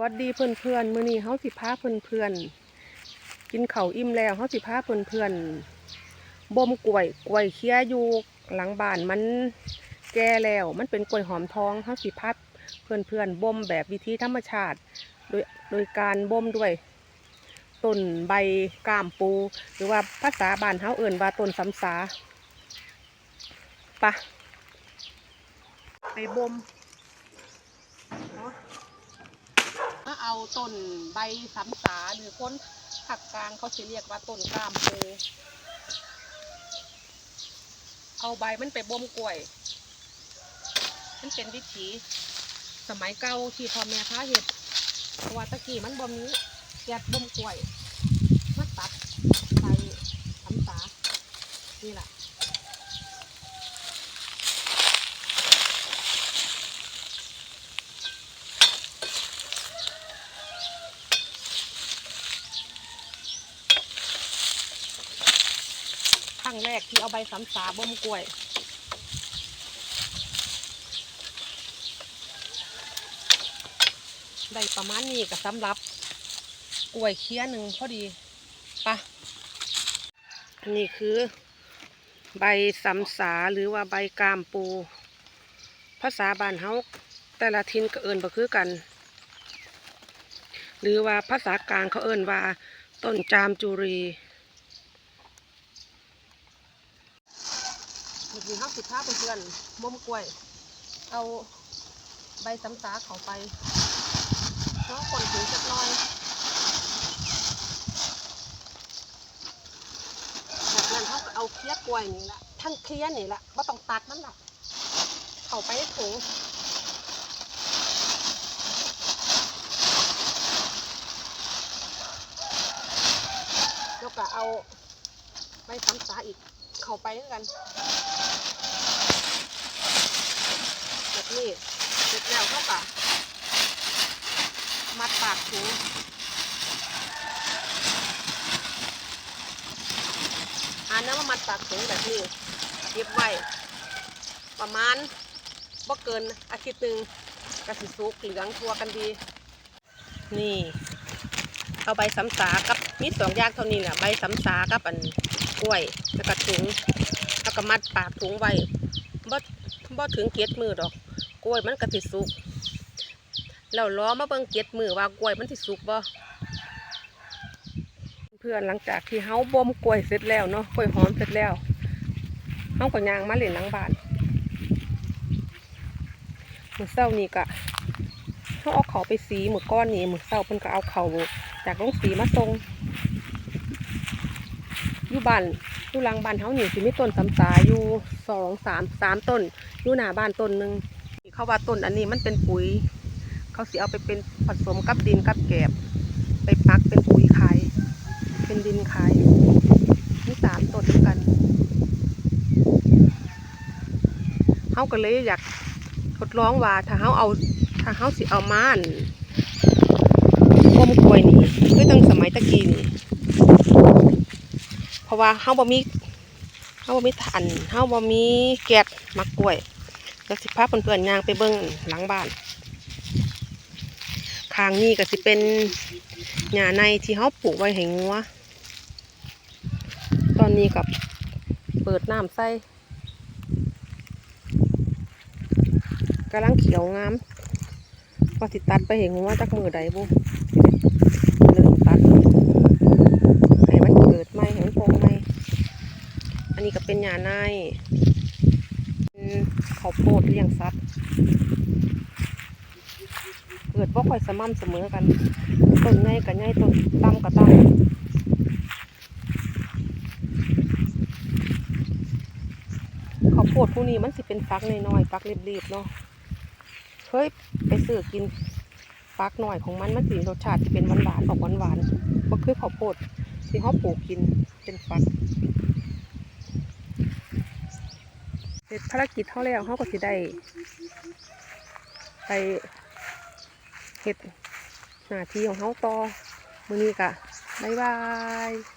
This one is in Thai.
วัสดีเพื่อนเพื่อนมื้อนี้เฮาสิพาเพื่อนเพื่อนกินเข้าอิ่มแล้วเฮาสิพาเพื่อนเพื่อนบ่มกล้วยกล้วยเคี้ยอยู่หลังบ้านมันแก่แล้ว มันเป็นกล้วยหอมทองเฮาสิพาเพื่อนเพื่อนบ่มแบบวิธีธรรมชาติ โดยโดยการบ่มด้วยต้นใบกามปู หรือว่าภาษาบ้านเฮาเอิ่นว่าต้นสำสาปะไปบ่ม มาเอาต้นใบสำสาหรือคนภาคกลางเขาจะเรียกว่าต้นกล้ามปูเอาใบมันไปบ่มกล้วย มันเป็นวิถีสมัยเก่าที่พ่อแม่พาเห็ดเพราะว่าตะกี้มันบ่มีแกดบ่มกล้วยมาตัดใบสำสานี่แหละ รั้งแรกที่เอาใบสำสาบ่มกล้วย ได้ประมาณนี้ก็สำหรับกล้วยเคี้ยหนึ่งพอดีปะอันนี้คือ ใบสำสาหรือว่าใบกามปู ภาษาบ้านเฮาแต่ละทินก็เอินบ่คือกัน หรือว่าภาษากลางเขาเอินว่าต้นจามจุรี เมื่อกี้ห้าสิบห้าเพื่อนมุมกล้วย เอาใบซ้ำซาเขาไปน้องคนถึงจักหน้อยจากนั้นเขาก็เอาเคลียกล้วยนี่ละทั้งเคลียนี่แหละว่าต้องตัดมันหรอกเขาไปในถุงแล้วก็เอาใบซ้ำซาอีก เข้าไปด้วยกันแบบนี้เสร็จแล้วเข้าก็มัดปากถุงอันนั้นว่ามัดปากถุงแบบนี้เก็บไว้ประมาณบ่เกินอาทิตย์หนึ่งกระสิสุกเหลืองทัวกันดี นี่ เอาใบสำสากับมีสองอย่างเท่านี้แหละใบสำสากับอัน กล้วย แล้วก็ถุง แล้วก็มัดปากถุงไว้บ่บ่ถึงเกียดมือดอก กล้วยมันก็สิสุกแล้วล้อมาเบิ่งเกียดมือว่ากล้วยมันสิสุกบ่เพื่อนหลังจากที่เฮาบ่มกล้วยเสร็จแล้วเนาะกล้วยหอมเสร็จแล้วเฮาก็ย่างมาเล่นหลังบ้านมื้อเช้านี้ก็เฮาเอาเขาไปสีมื้อก้อนนี้มื้อเช้าเพิ่นก็เอาเขาจากโรงสีมาส่ง อยู่บ้านอยู่หลังบ้านเฮานี่สิมีต้นสำสาอยู่สองสามสามต้นอยู่หน้าบ้านต้นหนึ่งเขาว่าต้นอันนี้มันเป็นปุ๋ย เขาสิเอาไปเป็นผสมกับดินกับแกบ ไปปักเป็นปุ๋ยขายเป็นดินขายมีสามต้นด้วยกันเขาก็เลยอยากทดลองว่าถ้าเขาเอาถ้าเขาสิเอาม่านก้มกลวยนี่คือตั้งสมัยตะกี้นี่ เพราะว่าเขาบ่มีเฮาบ่มีทันเฮาบ่มีแก๊สมักล้วยแล้วสิพาเพื่อนๆย่างไปเบิ่งหลังบ้านข้างนี้ก็สิเป็นหญ้าในที่เฮาปลูกไว้ให้งัว ตอนนี้กับเปิดน้ำใส่กำลังเขียวงามว่าสิตัดไปให้งัวจักมือใดบุเริ่มตัดให้มันเกิดใหม่ให้มันโปร่งใหม่ อันนี้ก็เป็นหญ้าในเป็นข้าวโพดเลี้ยงสัตว์เกิดบ่ค่อยสม่ำเสมอกันต้นใหญ่กับใหญ่ต้นต่ำกับต่ำข้าวโพดพวกนี้มันสิเป็นฟักน้อยๆฟักเรียบๆเนาะเคยไปซื้อกินฟักหน่อยของมันมันสีรสชาติที่เป็นหวานๆออกหวานๆก็คือข้าวโพดที่เขาปลูกกินเป็นฟัก เส ร็จภารกิจเท่าแล้วเขาก็สิได้ ไปเห็ดหน้าที่ของเขาต่อมื้อนี้กะบ๊ายบาย